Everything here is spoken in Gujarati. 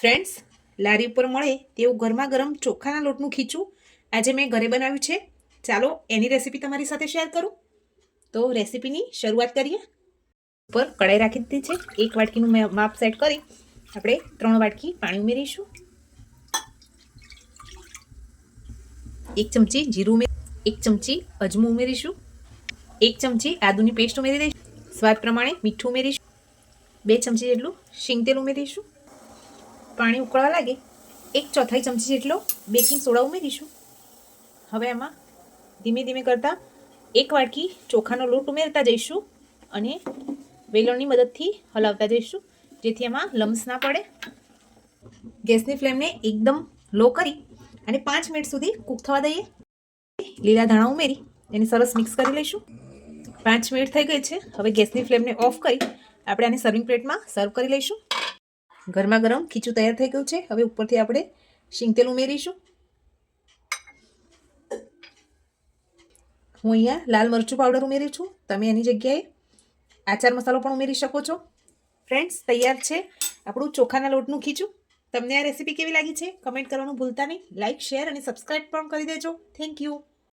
ફ્રેન્ડ્સ, લારી ઉપર મળે તેવું ગરમા ગરમ ચોખાના લોટનું ખીચું આજે મેં ઘરે બનાવ્યું છે. ચાલો એની રેસીપી તમારી સાથે શેર કરું. તો રેસીપીની શરૂઆત કરીએ. ઉપર કડાઈ રાખી દીધી છે. એક વાટકીનું માપ સેટ કરી આપણે ત્રણ વાટકી પાણી ઉમેરીશું. એક ચમચી જીરું ઉમેર, એક ચમચી અજમું ઉમેરીશું. એક ચમચી આદુની પેસ્ટ ઉમેરી દઈશું. સ્વાદ પ્રમાણે મીઠું ઉમેરીશું. બે ચમચી જેટલું શીંગ તેલ ઉમેરીશું. પાણી ઉકળવા લાગે, એક ચોથાઈ ચમચી જેટલો બેકિંગ સોડા ઉમેરીશું. હવે એમાં ધીમે ધીમે કરતાં એક વાટકી ચોખાનો લોટ ઉમેરતા જઈશું અને વેલણની મદદથી હલાવતા જઈશું, જેથી એમાં લમ્સ ના પડે. ગેસની ફ્લેમને એકદમ લો કરી અને પાંચ મિનિટ સુધી કૂક થવા દઈએ. લીલા ધાણા ઉમેરી એને સરસ મિક્સ કરી લઈશું. પાંચ મિનિટ થઈ ગઈ છે. હવે ગેસની ફ્લેમને ઓફ કરી આપણે આને સર્વિંગ પ્લેટમાં સર્વ કરી લઈશું. ગરમા ગરમ ખીચું તૈયાર થઈ ગયું છે. હવે ઉપરથી આપણે શીંગતેલ ઉમેરીશું. હું અહીંયા લાલ મરચું પાવડર ઉમેરી છું. તમે એની જગ્યાએ આચાર મસાલો પણ ઉમેરી શકો છો. ફ્રેન્ડ્સ તૈયાર છે આપણું ચોખાના લોટનું ખીચું. તમને આ રેસીપી કેવી લાગી છે? કમેન્ટ કરવાનું ભૂલતા નહીં. લાઇક શેર અને સબસ્ક્રાઈબ પણ કરી દેજો. Thank you